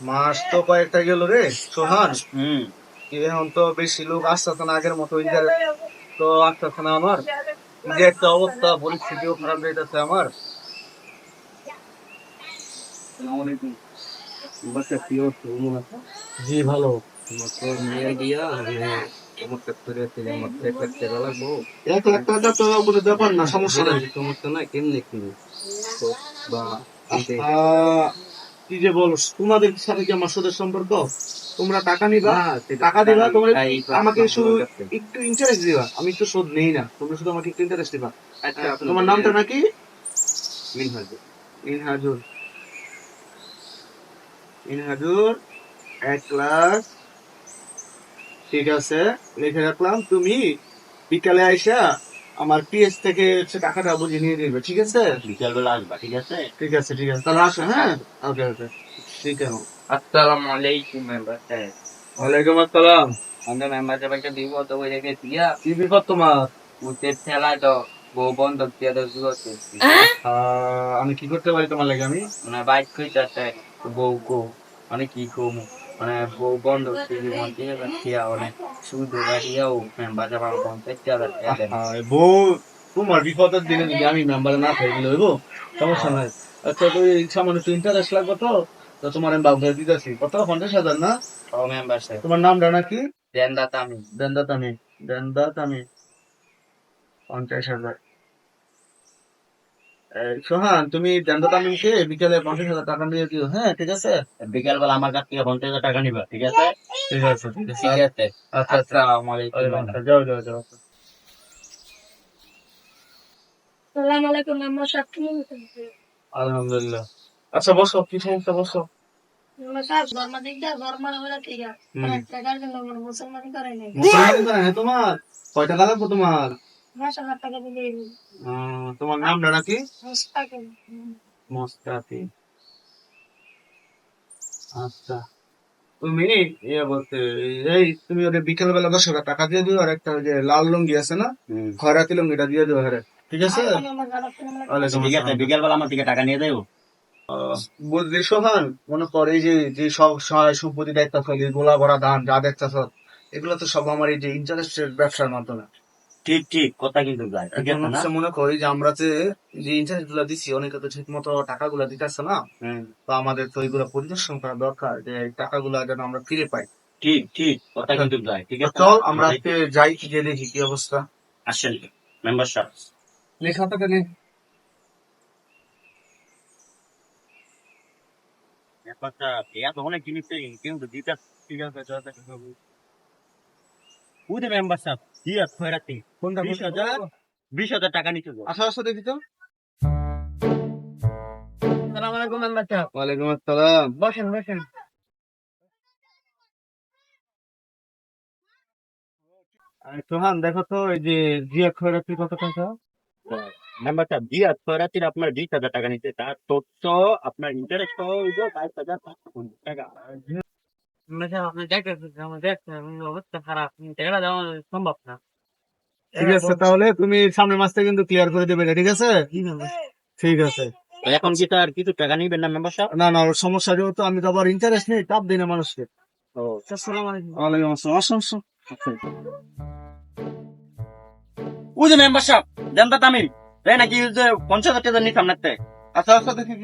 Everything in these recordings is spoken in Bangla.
মাস তো কয়েকটা গেল রে সোহান। হুম। এখন তো বেশি লোক আসতেছে না আগের মতো তো আসতেছে না আমার। যে একটা অবস্থা পরিস্থিতিও খারাপ যাইতেছে আমার। জি ভালো। এক লাখ টাকা তো ব্যাপার না সমস্যা নেই। আহ, কি যে বল তোমাদের সাথে কি আমার সুদের সম্পর্ক? তোমরা টাকা নিবা টাকা দিবা তোমরা আমাকে শুধু একটু ইন্টারেস্ট দিবা। আমি সুদ নেই না তোমরা শুধু আমাকে একটু ইন্টারেস্ট দিবা। আচ্ছা তোমার নামটা নাকি? ইনহাজুর ইনহাজুর এক লাখ ঠিক আছে লিখে রাখলাম। তুমি বিকালে আইসা আমার পিএস থেকে হচ্ছে টাকাটা বুঝে নিয়ে দিবে ঠিক আছে? বিকাল বেলা আসবা ঠিক আছে? ঠিক আছে ঠিক আছে। তাহলে আসো হ্যাঁ? ওকে ওকে। ঠিক আছে। আসসালামু আলাইকুম মেম্বার সাহেব। ওয়ালাইকুম আসসালাম। আমাদের মেম্বার সাহেব একটা বিপদ হয়ে রেখে দিয়া কি বিপদ তোমার? উঠে ঠেলায় তো বউ বন্ধ দিয়ে তো শুরু হচ্ছে আহ, আমি কি করতে পারি তোমার লাগে আমি? মানে বাইক কইতাছে বউ গো মানে কি কম? মানে বউ বন্ধ টিভি বন্ধ দিয়ে দিয়া অনেক শুধু গাড়িয়াও মেম্বার সাহেব আমার পঞ্চাশ হাজার টাকা দেন। আহ, বউ তোমার বিপদের দিনে যদি আমি মেম্বারে না থাকি হইব সমস্যা নাই। আচ্ছা তো এই সামান্য একটু ইন্টারেস্ট লাগবে তো তো তোমার আমি বাবু দিতেছি। কত? পঞ্চাশ হাজার না? ও মেম্বার সাহেব তোমার নামটা নাকি? দেন দাতা আমি দেন্দা তামি দেন্দা তামি পঞ্চাশ হাজার। সোহান তুমি তামিমকে বিকেলে পঞ্চাশ হাজার টাকা দিয়ে দিও হ্যাঁ ঠিক আছে? বিকাল বেলা আমার কাছ থেকে পঞ্চাশ হাজার টাকা নিবা ঠিক আছে? ঠিক আছে ঠিক আছে। আচ্ছা আচ্ছা। আসসালামু আলাইকুম যাও যাও যাও। আলহামদুলিল্লাহ। আচ্ছা বসো কি সমস্যা বসো। হ্যাঁ, তোমার? কয় টাকা লাগবে তোমার? তোমার মুস্তাকে। মোস্তাফি আচ্ছা। তুমি ইয়ে বলতে এই তুমি ওদের বিকেল বেলা দশ টাকা দিয়ে দিও আর একটা যে লাল লুঙ্গি আছে না খয়রাতি লুঙ্গিটা দিয়ে দিও হ্যাঁ ঠিক আছে? ঠিক আছে। বিকাল বেলা আমার থেকে টাকা নিয়ে দেবো বুঝলি সোহান মনে কর এই যে যে সব সহায় সম্পত্তি দেখতে ফেলি গোলা ভরা ধান যা দেখতে এগুলো তো সব আমার এই যে ইন্টারেস্টের ব্যবসার মাধ্যমে। ঠিক ঠিক কথা কিন্তু যায় ঠিক এখন আছে না? হচ্ছে মনে করি যে আমরা যে যে ইন্টারেস্টগুলা দিচ্ছি অনেকে তো ঠিক মতো টাকা গুলা দিতেছে না। হুম, তো আমাদের তো ওইগুলো পরিদর্শন করা দরকার যে এই টাকাগুলা যেন আমরা ফিরে পাই। ঠিক ঠিক কথা কিন্তু যায় ঠিক তো আছে চল আমরা আজকে যাই কি যে দেখি কি অবস্থা। আসেন মেম্বার সাহেব লেখাটাকে নে। ব্যাপারটা এত অনেক জিনিস কিন্তু দিতে ঠিক আছে বুঝে মেম্বার সাহেব কোনটা বিশ হাজার বিশ হাজার টাকা আচ্ছা আচ্ছা সালাম আলাইকুম মেম্বার সাহেব। ওয়ালাইকুম আসসালাম। বসেন বসেন। সোহান দেখো তো এই যে জিয়া খয়রাতি কত টাকা? মেম্বার সাহেব খয়রাতির আপনার বিশ হাজার টাকা নিচে তার তথ্য আপনার ইন্টারেস্ট হইল বাইশ হাজার টাকা। অবস্থা খারাপ টাকাটা দেওয়া সম্ভব না। ঠিক আছে তাহলে তুমি সামনের মাসটা কিন্তু ক্লিয়ার করে দেবে ঠিক আছে? ঠিক আছে। এখন কি তার কিছু টাকা নিবেন না মেম্বার সাহেব না না ওর সমস্যা যেহেতু আমি তো আবার ইন্টারেস্ট নেই দিই না মানুষকে। ও। আসসালামু আলাইকুম। ওয়ালাইকুম আসসালাম ওই যে মেম্বার সাহেব দেন তো তামিল তাই নাকি যে পঞ্চাশ হাজার টাকা নিতাম না তে। আচ্ছা আচ্ছা দেখি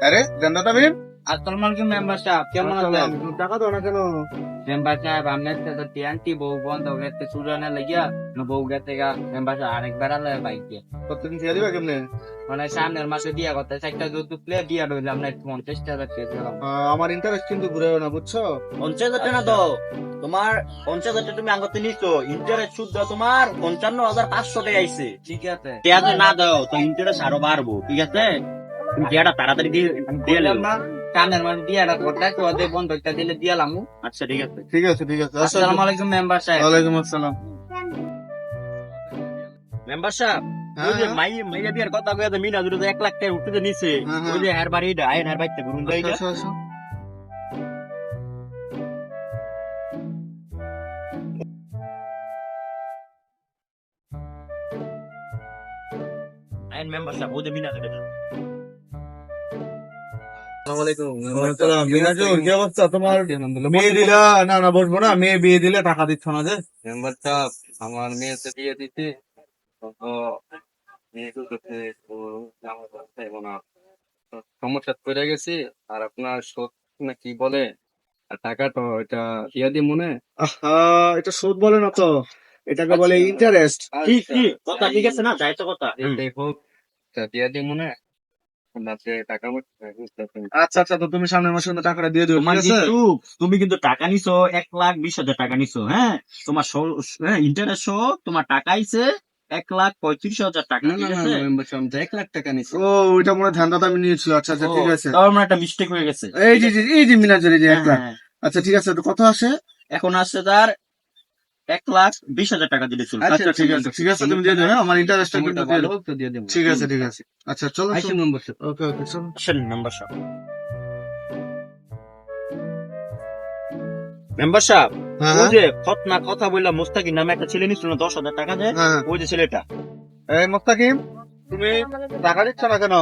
আরে দেন্দা তামিম আসসালামু আলাইকুম মেম্বার সাহেব কেমন আছেন? আসসালাম। টাকা দাও না কেন? মেম্বার সাহেব সাথে টিয়ান্টি বউ বন্ধ গেতে সুরানা লাগিয়া না বউ গেতে গা মেম্বার সাহেব আরেকবার আলে বাইকে। কতদিন দিয়ে দিবা কেমনে? মানে সামনের মাসে দিয়া করতে চারটা যৌতুক প্লে দিয়া রইলাম না পঞ্চাশ টাকা আমার ইন্টারেস্ট কিন্তু ঘুরে না বুঝছ? পঞ্চাশ হাজার টাকা দাও। তোমার পঞ্চাশ হাজার তুমি আঙ্গতে নিছো ইন্টারেস্ট সুদ দাও তোমার পঞ্চান্ন হাজার পাঁচশো টাকা আইছে। ঠিক আছে। না দাও তো ইন্টারেস্ট আরও বাড়বো ঠিক আছে? তুমি টাকাটা তাড়াতাড়ি দিয়ে দিয়ে বললাম নেব। না সামনের মাসে দিয়া রাখব তো ওদের বন্ধকটা দিলে দিয়ালাম আচ্ছা ঠিক আছে। ঠিক আছে ঠিক আছে। আসসালামু আলাইকুম মেম্বার সাহেব। ওয়ালাইকুম আসসালাম। মেম্বার সাহেব ওই যে মাই মাইয়া বিয়ার কথা কয়ে মিনা দুটো এক লাখ টাকা উঠতে নিছে হ্যাঁ, হ্যাঁ। ওই যে হের বাড়ি আইন হের বাড়িতে ঘুরুন যাই আচ্ছা, আচ্ছা। আইন মেম্বার সাহেব ওই টাকা দিচ্ছ না যে? আমার মেয়েতে দিতে। সমস্যা পড়ে গেছি আর আপনার শোধ না কি বলে? টাকা তো এটা ইয়া দিয়ে মনে? আহা এটা সুদ বলে না তো। এটাকে বলে ইন্টারেস্ট ঠিক ঠিক কথা ঠিক আছে না? যাই তো কথা দেখো দিয়া দিয়ে মনে? আচ্ছা আচ্ছা তো তুমি সামনের মধ্যে টাকাটা দিয়ে দিও ঠিক আছে? কিন্তু তুমি কিন্তু টাকা নিছো এক লাখ বিশ হাজার টাকা নিছো হ্যাঁ? তোমার ইন্টারেস্ট সহ তোমার টাকা আইছে এক লাখ পঁয়ত্রিশ হাজার টাকা এক লাখ টাকা নিছি। ও ওইটা মনে হয় ধান্দা আমি নিয়েছিল আচ্ছা আচ্ছা ঠিক আছে। তাও আমার একটা মিস্টেক হয়ে গেছে। এই যে যে- এই যে মিনাজুল এই যে এক লাখ। হ্যাঁ, আচ্ছা ঠিক আছে তো কত আসে। এখন আসছে তার এক লাখ বিশ হাজার টাকা দিলে চলবে। আচ্ছা ঠিক আছে ঠিক আছে। তুমি দিয়ে দিও হ্যাঁ আমার ইন্টারেস্টটা কিন্তু ভালো তো দিয়ে দেবো। ঠিক আছে ঠিক আছে। আচ্ছা চলো আইসেন মেম্বার সাহেব ওকে ওকে চলো। আসেন মেম্বার সাহেব মেম্বার সাহেব হ্যাঁ ওই যে খতনা কথা বললাম মুস্তাকির নামে একটা ছেলে নিছিল না দশ হাজার টাকা দেয় হ্যাঁ ওই যে ছেলেটা। এই মোস্তাকিম তুমি টাকা দিচ্ছ না কেন?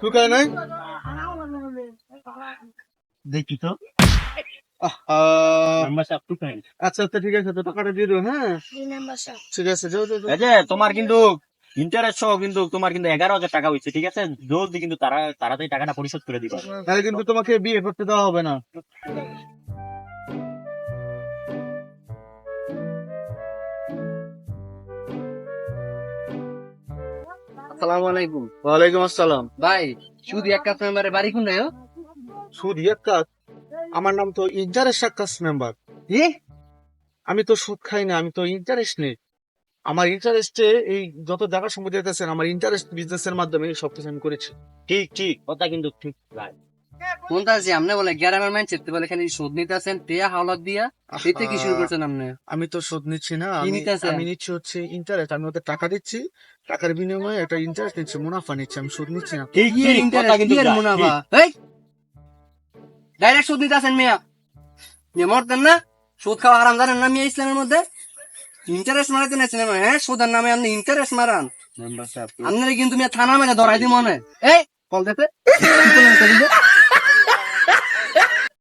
শুকায় নাই? দেখি তো আহা, মেম্বার সাহেব টুকাই আচ্ছা আচ্ছা ঠিক আছে তো টাকাটা দিয়ে দিও হ্যাঁ? ঠিক আছে যাও যাও যাও। এই যে তোমার কিন্তু ইন্টারেস্ট সহ কিন্তু তোমার কিন্তু এগারো হাজার টাকা হয়েছে ঠিক আছে? জলদি কিন্তু তারা তাড়াতাড়ি টাকাটা পরিশোধ করে দিবা। তাহলে কিন্তু তোমাকে বিয়ে করতে দেওয়া হবে না। আসসালামু আলাইকুম। ওয়ালাইকুম আসসালাম। ভাই শুধু এক বাড়ি কোন রে সুদ কাজ আমার নাম তো ইন্টারেস্ট সাক্কাস মেম্বার। কি আমি তো সুদ খাই না আমি তো ইন্টারেস্ট নেই। আমার ইন্টারেস্টে এই যত টাকা সম্পত্তি দিতেছেন আমার ইন্টারেস্ট বিজনেসের মাধ্যমে এই সবকিছু আমি করেছি। ঠিক ঠিক কথা কিন্তু ঠিক। ভাই কোনটা আছে আপনি বলে গ্রামের মান চেতে বলে এখানে সুদ নিতে আছেন টেয়া হাওলাত দিয়া এতে কি শুরু করছেন আপনি? আমি তো সুদ নিচ্ছি না আমি আমি নিচ্ছি হচ্ছে ইন্টারেস্ট আমি ওদের টাকা দিচ্ছি টাকার বিনিময়ে একটা ইন্টারেস্ট নিচ্ছি মুনাফা নিচ্ছি আমি সুদ নিচ্ছি না। ঠিক কি ঠিক কথা ইন্টারেস্ট কিন্তু কি এর যা, মুনাফা? এই! ডাইরেক্ট সুদ নিতে আছেন মিয়া যে মরতেন না সুদ খাওয়া আরাম জানেন না মিয়া ইসলামের মধ্যে? ইন্টারেস্ট মারাতে না সিনেমা হ্যাঁ? সুদের নামে আপনি ইন্টারেস্ট মারান। আপনারা কিন্তু মিয়া থানা মেরে ধরাই দি মনে এই কল দেতে